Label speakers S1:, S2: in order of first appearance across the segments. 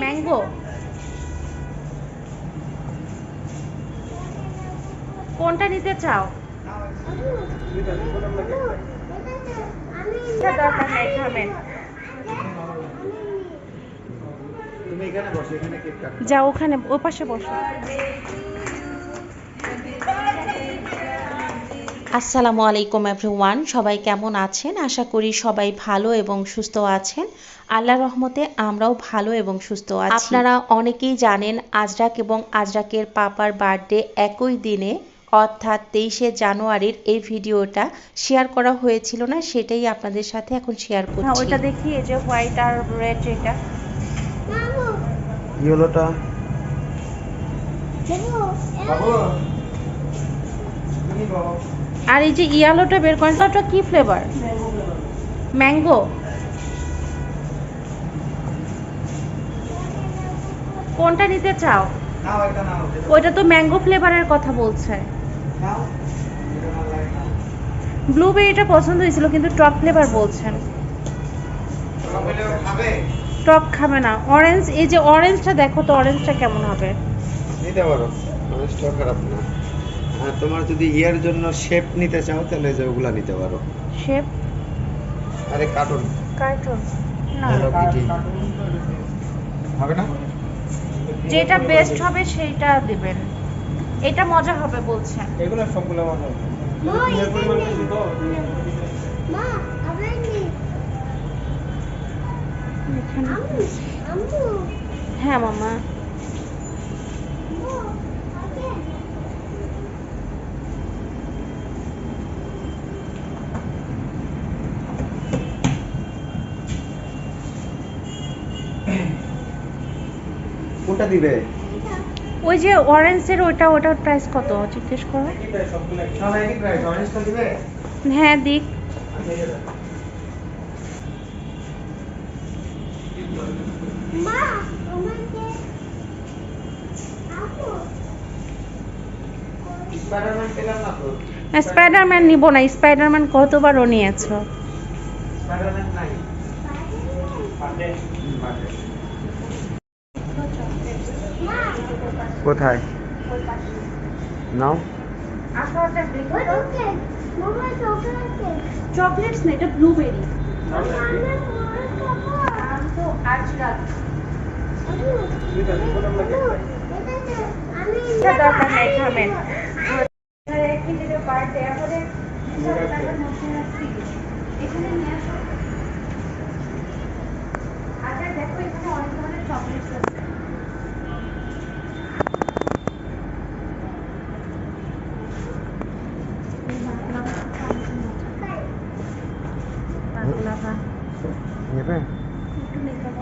S1: Mango কোনটা নিতে চাও? যাও ওখানে ও পাশে বসো আসসালামু আলাইকুম এভরিওয়ান সবাই কেমন আছেন? আশা করি সবাই ভালো এবং সুস্থ আছেন। আল্লাহ রহমতে আমরাও ভালো এবং সুস্থ আছি। আপনারা অনেকেই জানেন আজরাক এবং আজরাকের পাপার বার্থডে একই দিনে অর্থাৎ তেইশে জানুয়ারির এই ভিডিওটা শেয়ার করা হয়েছিল না সেটাই আপনাদের সাথে এখন শেয়ার করছি। হ্যাঁ ওইটা দেখি এই যে হোয়াইট আর রেড এটা।
S2: ইয়েলোটা। বাবু বাবু
S1: আর এই যে ইয়ালোটা বের করেন ওটা কি ফ্লেভার ম্যাঙ্গো কোনটা নিতে চাও? ওইটা তো ম্যাঙ্গো ফ্লেভারের কথা বলছে। ব্লুবেরিটা পছন্দ হয়েছিল কিন্তু টক ফ্লেভার বলছেন। টক খাবে? না। অরেঞ্জ এই যে অরেঞ্জটা দেখো তো অরেঞ্জটা কেমন হবে?
S2: নিতে পারো। অনেস্টটা খারাপ না। আর তোমার যদি ইয়ের জন্য শেপ নিতে চাও তাহলে যে ওগুলা নিতে পারো।
S1: শেপ
S2: আরে কার্টুন
S1: কার্টুন না।
S2: হবে না?
S1: যেটা বেস্ট হবে সেইটা দিবেন। এটা মজা হবে বলছেন
S2: এগুলো সবগুলো আমার হবে
S1: হ্যাঁ মামা।
S2: কোনটা দিবে?
S1: ওই যে অরেঞ্জের ওটা ওটার প্রাইস কত? জিজ্ঞেস করো। হ্যাঁ দিক।
S2: স্পাইডারম্যান
S1: নিব না স্পাইডারম্যান কতবারও নিয়েছো?
S2: স্পাইডারম্যান নাই। কোথায়? নাও।
S1: চকলেটস না এটা ব্লুবেরি তো আজ রাত এটা দরকার নেই খাবেন বার্থডে আমাদের এখানে নিয়ে আসো আচ্ছা দেখো এখানে অনেক ধরনের চকলেটস আছে বাংলা
S2: নেবে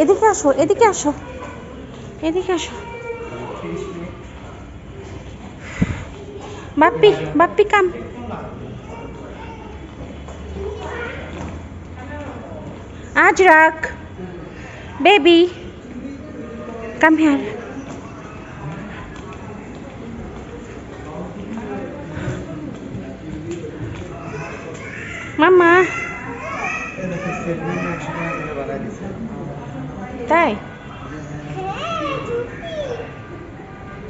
S1: এদিকে আসো এদিকে আসো। এদিকে আসো। বাপ্পি বাপ্পি কাম আজ রাখ। বেবি কাম হিয়ার মামা তাই?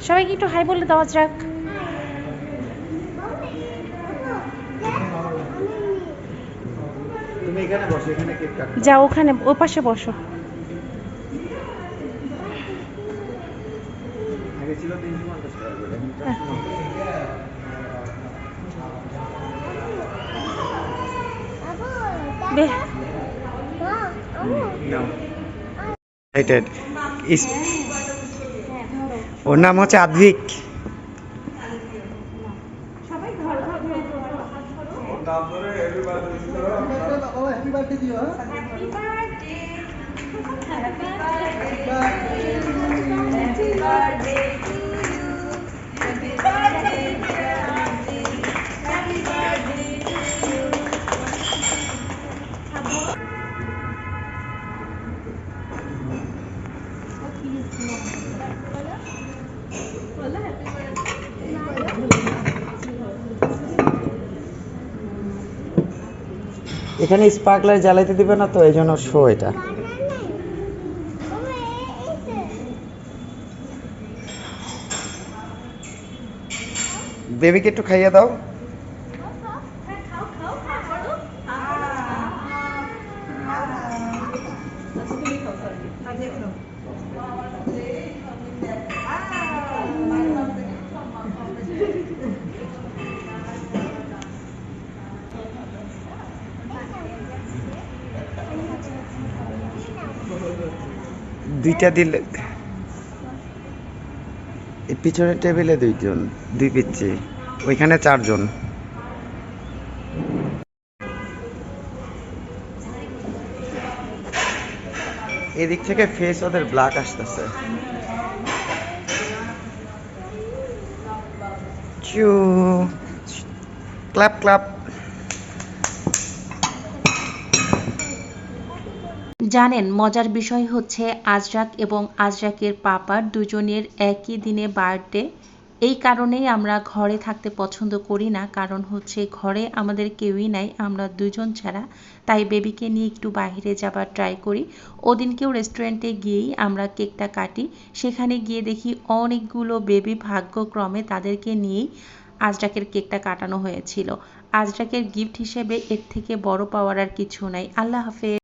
S1: সবাইকে একটু হাই বলে দাও আজ রাখ।
S2: তুমি এখানে বসো এখানে কেক কাটো।
S1: যাও ওখানে ও পাশে বসো।
S2: আগে ওর নাম হচ্ছে আদ্বিক এখানে স্পার্কলার জ্বালাইতে দিবে না তো এই জন্য শো এটা। বেবিকে একটু খাইয়ে দাও। দুইটা দিলে এই পিছনের টেবিলে দুইজন দুই পিচ্ছি ওইখানে চারজন এদিক থেকে ফেস ওদের ব্ল্যাক আসতেছে ক্লাপ ক্লাপ
S3: জানেন, মজার বিষয় হচ্ছে আজরাক এবং আজরাকের পাপার দুজনের একই দিনে বার্থডে। এই কারণেই আমরা ঘরে থাকতে পছন্দ করি না, কারণ হচ্ছে ঘরে আমাদের কেউই নাই, আমরা দুজন ছাড়া। তাই বেবিকে নিয়ে একটু বাইরে যাবার ট্রাই করি। ওদিনকেও রেস্টুরেন্টে গিয়েই আমরা কেকটা কাটি। সেখানে গিয়ে দেখি অনেকগুলো বেবি ভাগ্যক্রমে তাদেরকে নিয়েই আজরাকের কেকটা কাটানো হয়েছিল। আজরাকের গিফট হিসেবে এর থেকে বড় পাওয়ার আর কিছু নাই। আল্লাহ হাফেজ।